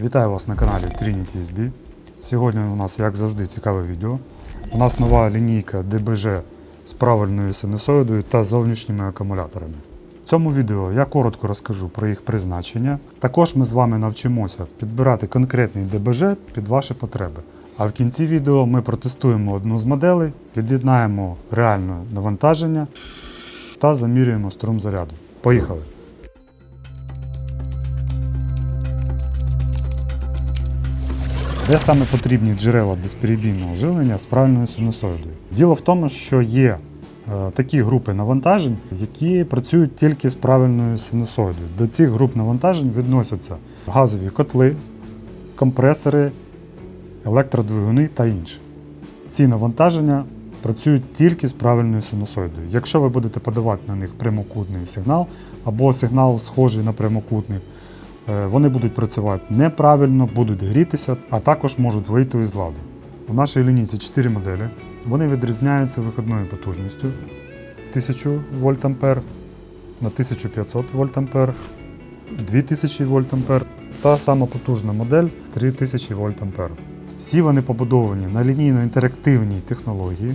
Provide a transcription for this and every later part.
Вітаю вас на каналі Trinity SB. Сьогодні у нас, як завжди, цікаве відео. У нас нова лінійка ДБЖ з правильною синусоїдою та зовнішніми акумуляторами. В цьому відео я коротко розкажу про їх призначення. Також ми з вами навчимося підбирати конкретний ДБЖ під ваші потреби. А в кінці відео ми протестуємо одну з моделей, під'єднаємо реальне навантаження та замірюємо струм заряду. Поїхали! Де саме потрібні джерела безперебійного живлення з правильною синусоїдою? Діло в тому, що є е, такі групи навантажень, які працюють тільки з правильною синусоїдою. До цих груп навантажень відносяться газові котли, компресори, електродвигуни та інше. Ці навантаження працюють тільки з правильною синусоїдою. Якщо ви будете подавати на них прямокутний сигнал або сигнал схожий на прямокутний, Вони будуть працювати неправильно, будуть грітися, а також можуть вийти із ладу. У нашій лінійці 4 моделі. Вони відрізняються виходною потужністю 1000 вольт ампер на 1500 вольт ампер, 2000 вольт ампер та сама потужна модель 3000 вольт ампер. Всі вони побудовані на лінійно-інтерактивній технології,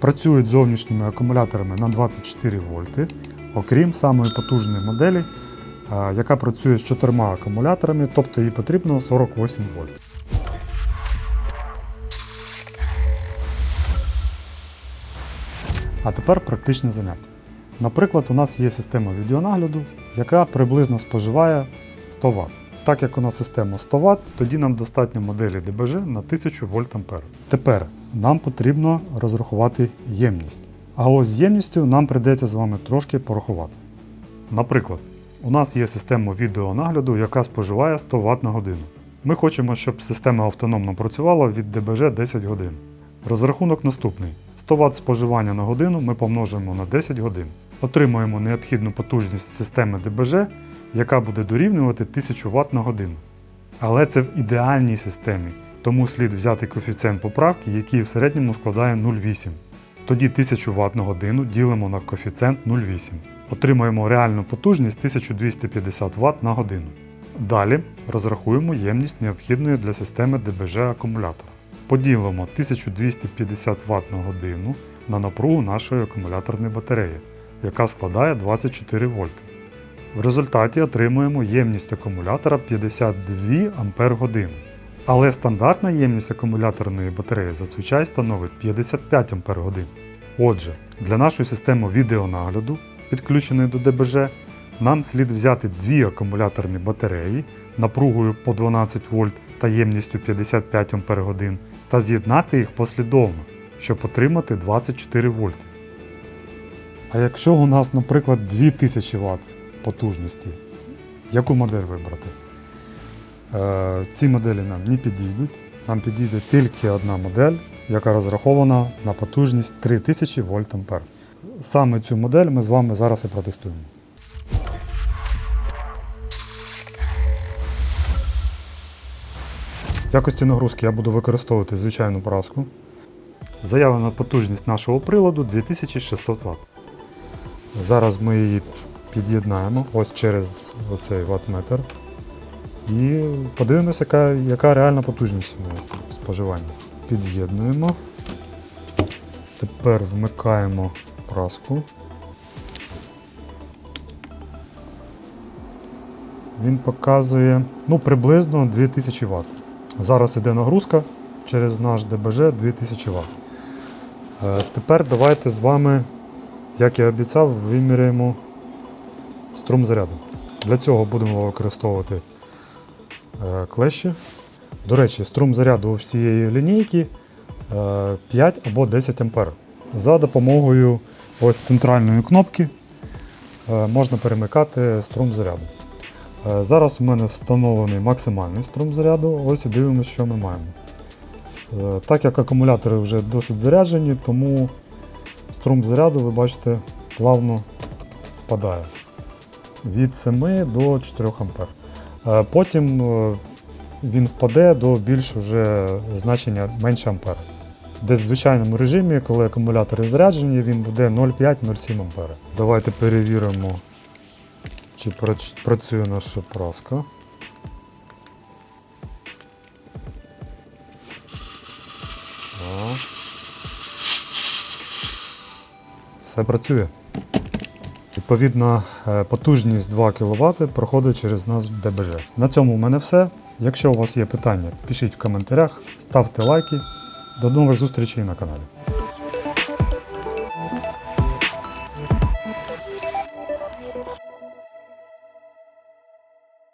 працюють зовнішніми акумуляторами на 24 вольти, окрім самої потужної моделі яка працює з чотирма акумуляторами, тобто їй потрібно 48 вольт. А тепер практичне заняття. Наприклад, у нас є система відеонагляду, яка приблизно споживає 100 Вт. Так як у нас система 100 Вт, тоді нам достатньо моделі ДБЖ на 1000 вольт ампер. Тепер нам потрібно розрахувати ємність. А ось з ємністю нам прийдеться з вами трошки порахувати. Наприклад, у нас є система відеонагляду, яка споживає 100 Вт на годину. Ми хочемо, щоб система автономно працювала від ДБЖ 10 годин. Розрахунок наступний: 100 Вт споживання на годину ми помножуємо на 10 годин. Отримуємо необхідну потужність системи ДБЖ, яка буде дорівнювати 1000 Вт на годину. Але це в ідеальній системі, тому слід взяти коефіцієнт поправки, який в середньому складає 0,8. Тоді 1000 Вт на годину ділимо на коефіцієнт 0,8. Отримуємо реальну потужність 1250 Вт на годину. Далі розрахуємо ємність необхідної для системи ДБЖ акумулятора. Поділимо 1250 Вт на годину на напругу нашої акумуляторної батареї, яка складає 24 вольти. В результаті отримуємо ємність акумулятора 52 Ампер годин. Але стандартна ємність акумуляторної батареї зазвичай становить 55 Ампер годин. Отже, для нашої системи відеонагляду, підключеної до ДБЖ, нам слід взяти дві акумуляторні батареї напругою по 12 вольт та ємністю 55 Ампер годин та з'єднати їх послідовно, щоб отримати 24 вольти. А якщо у нас, наприклад, 2000 Вт потужності, яку модель вибрати? Е, ці моделі нам не підійдуть. Нам підійде тільки одна модель, яка розрахована на потужність 3000 вольт ампер. Саме цю модель ми з вами зараз і протестуємо. Якості нагрузки я буду використовувати звичайну праску. Заявлена потужність нашого приладу 2600 Вт. Зараз ми її під'єднаємо ось через оцей ваттметр. І подивимося, яка, яка реальна потужність у нас споживання. Під'єднуємо. Тепер вмикаємо праску. Він показує ну, приблизно 2000 Вт. Зараз іде нагрузка через наш ДБЖ 2000 Вт. Е, тепер давайте з вами, як я обіцяв, виміряємо струм заряду. Для цього будемо використовувати клещі. До речі, струм заряду всієї лінійки е, 5 або 10 А. За допомогою ось центральної кнопки е, можна перемикати струм заряду. Е, Зараз у мене встановлений максимальний струм заряду. Ось і дивимося, що ми маємо. Е, Так як акумулятори вже досить заряджені, тому струм заряду, ви бачите, плавно спадає від 7 до 4 А. Потім е, він впаде до більш уже значення менше ампер. Десь в звичайному режимі, коли акумулятори заряджені, він буде 0,5-0,7 А. Давайте перевіримо, чи працює наша праска. Все працює. Відповідно, е, потужність 2 кВт проходить через нас ДБЖ. На цьому в мене все. Якщо у вас є питання, пишіть в коментарях, ставте лайки. До нових зустрічей на каналі.